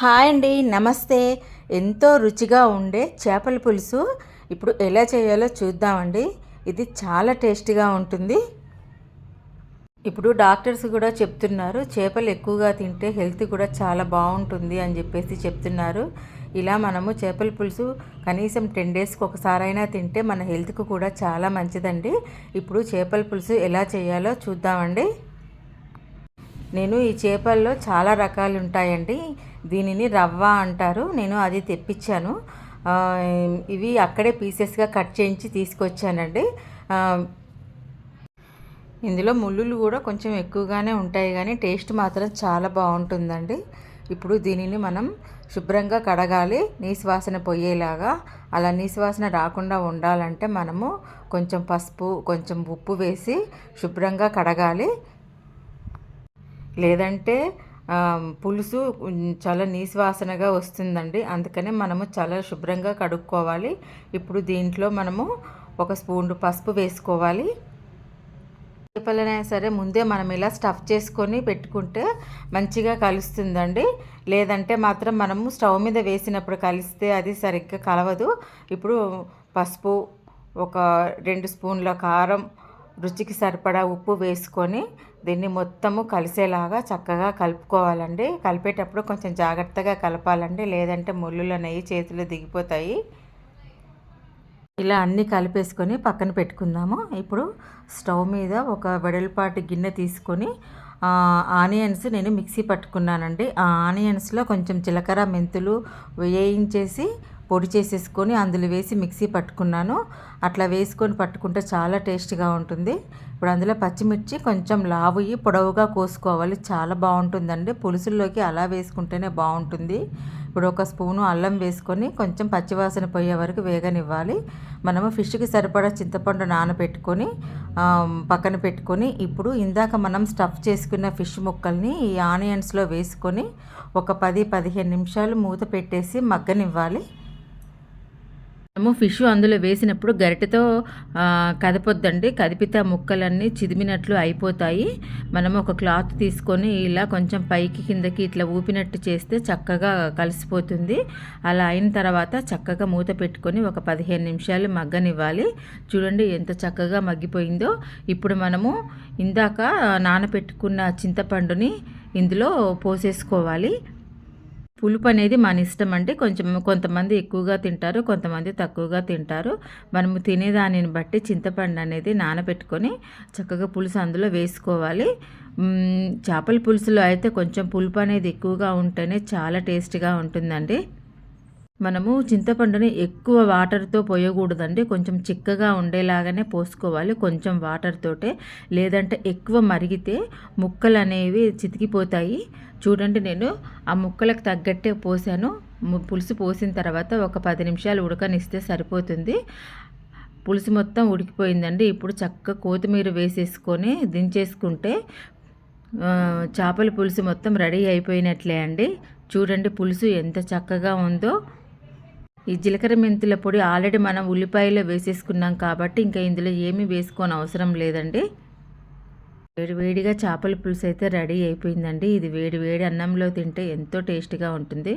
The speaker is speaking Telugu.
హాయ్ అండి నమస్తే. ఎంతో రుచిగా ఉండే చేపల పులుసు ఇప్పుడు ఎలా చేయాలో చూద్దామండి. ఇది చాలా టేస్టీగా ఉంటుంది. ఇప్పుడు డాక్టర్స్ కూడా చెప్తున్నారు చేపలు ఎక్కువగా తింటే హెల్త్ కూడా చాలా బాగుంటుంది అని చెప్పేసి చెప్తున్నారు. ఇలా మనము చేపల పులుసు కనీసం టెన్ డేస్కి ఒకసారైనా తింటే మన హెల్త్కు కూడా చాలా మంచిదండి. ఇప్పుడు చేపల పులుసు ఎలా చేయాలో చూద్దామండి. నేను ఈ చేపల్లో చాలా రకాలు ఉంటాయండి దీనిని రవ్వ అంటారు. నేను అది తెప్పించాను. ఇవి అక్కడే పీసెస్గా కట్ చేయించి తీసుకొచ్చానండి. ఇందులో ముళ్ళులు కూడా కొంచెం ఎక్కువగానే ఉంటాయి కానీ టేస్ట్ మాత్రం చాలా బాగుంటుందండి. ఇప్పుడు దీనిని మనం శుభ్రంగా కడగాలి. నీసువాసన పోయేలాగా. అలా నీసువాసన రాకుండా ఉండాలంటే మనము కొంచెం పసుపు కొంచెం ఉప్పు వేసి శుభ్రంగా కడగాలి. లేదంటే పులుసు చాలా నీసువాసనగా వస్తుందండి. అందుకనే మనము చాలా శుభ్రంగా కడుక్కోవాలి. ఇప్పుడు దీంట్లో మనము ఒక స్పూన్ పసుపు వేసుకోవాలి. చేపలైనా సరే ముందే మనం ఇలా స్టఫ్ చేసుకొని పెట్టుకుంటే మంచిగా కలుస్తుందండి. లేదంటే మాత్రం మనము స్టవ్ మీద వేసినప్పుడు కలిస్తే అది సరిగ్గా కలవదు. ఇప్పుడు పసుపు ఒక రెండు స్పూన్ల కారం రుచికి సరిపడా ఉప్పు వేసుకొని దీన్ని మొత్తము కలిసేలాగా చక్కగా కలుపుకోవాలండి. కలిపేటప్పుడు కొంచెం జాగ్రత్తగా కలపాలండి. లేదంటే ముళ్ళుల నెయ్యి చేతులు దిగిపోతాయి. ఇలా అన్నీ కలిపేసుకొని పక్కన పెట్టుకుందాము. ఇప్పుడు స్టవ్ మీద ఒక వెడల్పాటి గిన్నె తీసుకొని ఆనియన్స్ నేను మిక్సీ పట్టుకున్నానండి. ఆ ఆనియన్స్లో కొంచెం జీలకర్ర మెంతులు వేయించేసి పొడి చేసేసుకొని అందులో వేసి మిక్సీ పట్టుకున్నాను. అట్లా వేసుకొని పట్టుకుంటే చాలా టేస్ట్గా ఉంటుంది. ఇప్పుడు అందులో పచ్చిమిర్చి కొంచెం లావుయి పొడవుగా కోసుకోవాలి. చాలా బాగుంటుందండి. పులుసుల్లోకి అలా వేసుకుంటేనే బాగుంటుంది. ఇప్పుడు ఒక స్పూను అల్లం వేసుకొని కొంచెం పచ్చివాసన పోయే వరకు వేగనివ్వాలి. మనము ఫిష్కి సరిపడా చింతపండు నానబెట్టుకొని పక్కన పెట్టుకొని ఇప్పుడు ఇందాక మనం స్టఫ్ చేసుకున్న ఫిష్ ముక్కల్ని ఈ ఆనియన్స్లో వేసుకొని ఒక పది పదిహేను నిమిషాలు మూత పెట్టేసి మగ్గనివ్వాలి. మనము ఫిష్ అందులో వేసినప్పుడు గరిటెతో కదపొద్దండి. కదిపితే ముక్కలన్నీ చిదిమినట్లు అయిపోతాయి. మనము ఒక క్లాత్ తీసుకొని ఇలా కొంచెం పైకి కిందకి ఇట్లా ఊపినట్టు చేస్తే చక్కగా కలిసిపోతుంది. అలా అయిన తర్వాత చక్కగా మూత పెట్టుకొని ఒక పదిహేను నిమిషాలు మగ్గనివ్వాలి. చూడండి ఎంత చక్కగా మగ్గిపోయిందో. ఇప్పుడు మనము ఇందాక నానబెట్టుకున్న చింతపండుని ఇందులో పోసేసుకోవాలి. పులుపు అనేది మన ఇష్టం అండి కొంచెం కొంతమంది ఎక్కువగా తింటారు కొంతమంది తక్కువగా తింటారు. మనము తినేదానిని బట్టి చింతపండు అనేది నానబెట్టుకొని చక్కగా పులుసు అందులో వేసుకోవాలి. చేపల పులుసులో అయితే కొంచెం పులుపు అనేది ఎక్కువగా ఉంటేనే చాలా టేస్ట్గా ఉంటుందండి. మనము చింతపండుని ఎక్కువ వాటర్తో పోయకూడదండి. కొంచెం చిక్కగా ఉండేలాగానే పోసుకోవాలి. కొంచెం వాటర్ తోటే. లేదంటే ఎక్కువ మరిగితే ముక్కలు అనేవి చితికిపోతాయి. చూడండి నేను ఆ ముక్కలకు తగ్గట్టే పోసాను. పులుసు పోసిన తర్వాత ఒక పది నిమిషాలు ఉడకనిస్తే సరిపోతుంది. పులుసు మొత్తం ఉడికిపోయిందండి. ఇప్పుడు చక్కగా కొత్తిమీర వేసేసుకొని దించేసుకుంటే చేపల పులుసు మొత్తం రెడీ అయిపోయినట్లే అండి. చూడండి పులుసు ఎంత చక్కగా ఉందో. ఈ జీలకర్ర మెంతుల పొడి ఆల్రెడీ మనం ఉల్లిపాయలో వేసేసుకున్నాం కాబట్టి ఇంకా ఇందులో ఏమీ వేసుకోని అవసరం లేదండి. వేడివేడిగా చేపల పులుసు అయితే రెడీ అయిపోయిందండి. ఇది వేడి వేడి అన్నంలో తింటే ఎంతో టేస్ట్గా ఉంటుంది.